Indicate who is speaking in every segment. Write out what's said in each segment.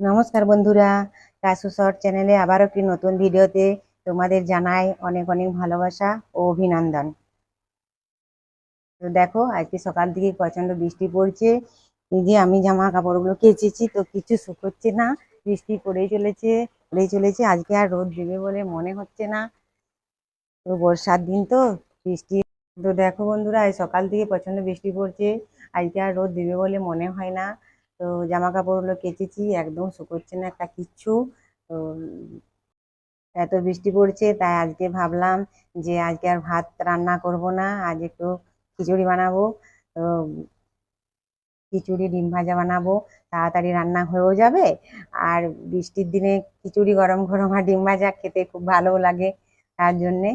Speaker 1: নমস্কার বন্ধুরা, কাসু শর্ট চ্যানেলে আবার একটি নতুন ভিডিওতে তোমাদের জানাই অনেক অনেক ভালোবাসা ও অভিনন্দন। তো দেখো, আজকে সকাল থেকে প্রচণ্ড বৃষ্টি পড়ছে। এই যে আমি জামা কাপড়গুলো কেচেছি, তো কিছু শুকোচ্ছে না, বৃষ্টি পড়েই চলেছে পড়েই চলেছে। আজকে আর রোদ দেবে বলে মনে হচ্ছে না। তো বর্ষার দিন তো, বৃষ্টি। তো দেখো বন্ধুরা, এই সকাল থেকে প্রচণ্ড বৃষ্টি পড়ছে। আজকে আর রোদ দেবে বলে মনে হয় না। তো জামা কাপড়গুলো কেচেছি, একদম শুকোচ্ছে না একটা কিচ্ছু। তো এত বৃষ্টি পড়ছে, তাই আজকে ভাবলাম যে আজকে আর ভাত রান্না করব না, আজ একটু খিচুড়ি বানাবো। তো খিচুড়ি, ডিম ভাজা বানাবো, তাড়াতাড়ি রান্না হয়েও যাবে। আর বৃষ্টির দিনে খিচুড়ি গরম গরম আর ডিম ভাজা খেতে খুব ভালো লাগে, তার জন্যে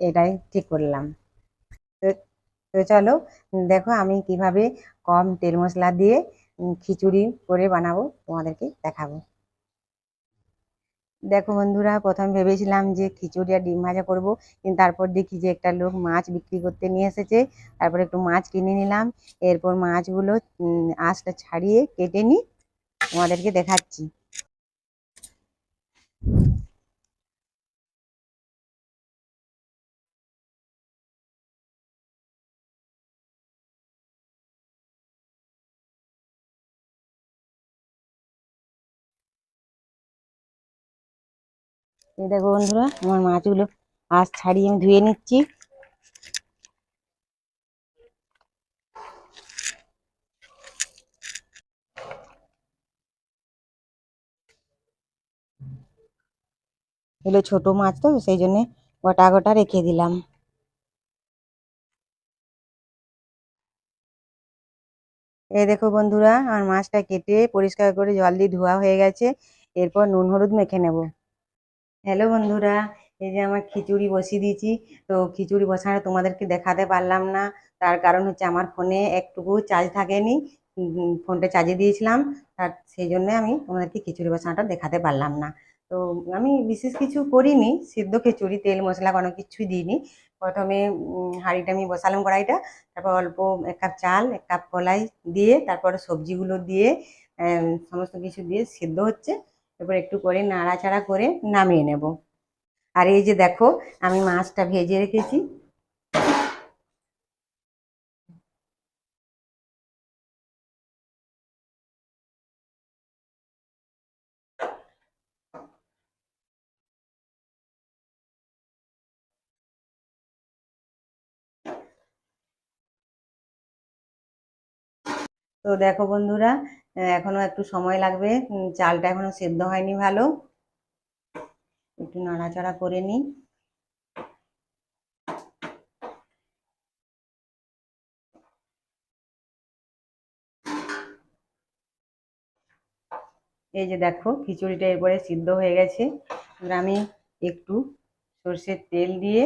Speaker 1: এটাই ঠিক করলাম। তো চলো, দেখো আমি কীভাবে কম তেল মশলা দিয়ে খিচুড়ি করে বানাবো, তোমাদেরকে দেখাবো। দেখো বন্ধুরা, প্রথম ভেবেছিলাম যে খিচুড়ি আর ডিম ভাজা করব, কিন্তু তারপর দেখি যে একটা লোক মাছ বিক্রি করতে নিয়ে এসেছে। তারপর একটু মাছ কিনে নিলাম। এরপর মাছগুলো আঁশটা ছাড়িয়ে কেটে নিই, তোমাদেরকে দেখাচ্ছি। এই দেখো বন্ধুরা, আমার মাছগুলো আজ ছাড়িয়ে আমি ধুয়ে নিচ্ছি। এগুলো ছোট মাছ তো, সেই জন্য গোটা গোটা রেখে দিলাম। এই দেখো বন্ধুরা আমার মাছটা কেটে পরিষ্কার করে জল দিয়ে ধোয়া হয়ে গেছে। এরপর নুন, হলুদ মেখে নেব। হ্যালো বন্ধুরা, এই যে আমার খিচুড়ি বসিয়ে দিয়েছি। তো খিচুড়ি বসানো তোমাদেরকে দেখাতে পারলাম না। তার কারণ হচ্ছে আমার ফোনে একটুকু চার্জ থাকেনি। ফোনটা চার্জে দিয়েছিলাম। তার সেই জন্যে আমি তোমাদেরকে খিচুড়ি বসানোটা দেখাতে পারলাম না। তো আমি বিশেষ কিছু করিনি, সিদ্ধ খিচুড়ি, তেল, মশলা কোনো কিছুই দিইনি। প্রথমে হাঁড়িটা আমি বসালাম কড়াইটা। তারপর অল্প এক কাপ চাল, এক কাপ কলাই দিয়ে, তারপরে সবজিগুলো দিয়ে সমস্ত কিছু দিয়ে সিদ্ধ হচ্ছে। এবার একটু করে নাড়াচাড়া করে নামিয়ে নেব। আর এই যে দেখো, আমি মাছটা ভেজে রেখেছি। তো দেখো বন্ধুরা এখনও একটু সময় লাগবে। চালটা এখনও সেদ্ধ হয়নি ভালো। একটু নাড়াচাড়া করে নিই। এই যে দেখো, খিচুড়িটা এরপরে সিদ্ধ হয়ে গেছে। এবার আমি একটু সর্ষের তেল দিয়ে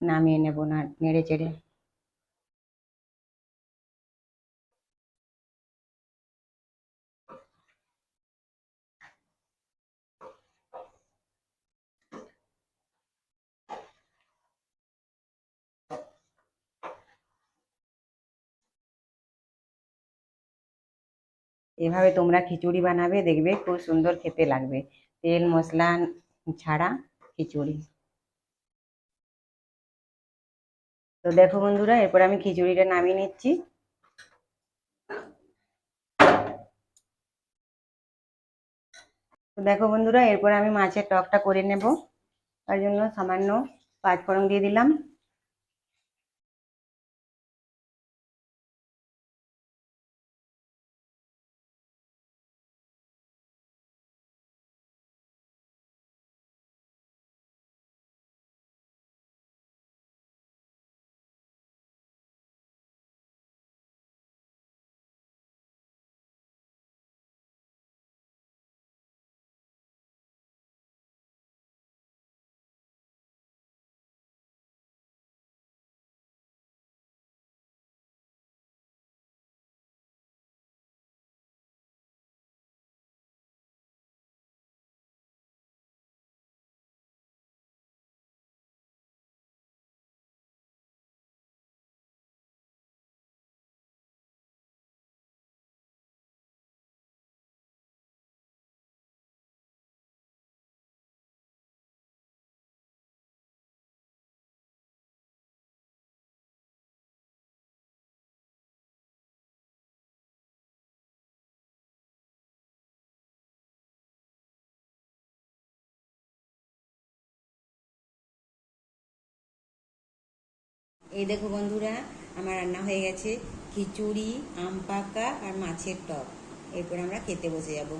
Speaker 1: নামিয়ে নেব না, নেড়ে চেড়ে। এভাবে তোমরা খিচুড়ি বানাবে, দেখবে খুব সুন্দর খেতে লাগবে। তেল মশলা ছাড়া খিচুড়ি। তো দেখো বন্ধুরা, এরপর আমি খিচুড়িটা নামিয়ে নিচ্ছি। তো দেখো বন্ধুরা, এরপর আমি মাছের টকটা করে নেব। তার জন্য সামান্য পাঁচফোড়ন দিয়ে দিলাম। এই দেখো বন্ধুরা, আমার রান্না হয়ে গেছে। খিচুড়ি, আম পাকা আর মাছের টক। এরপর আমরা খেতে বসে যাব।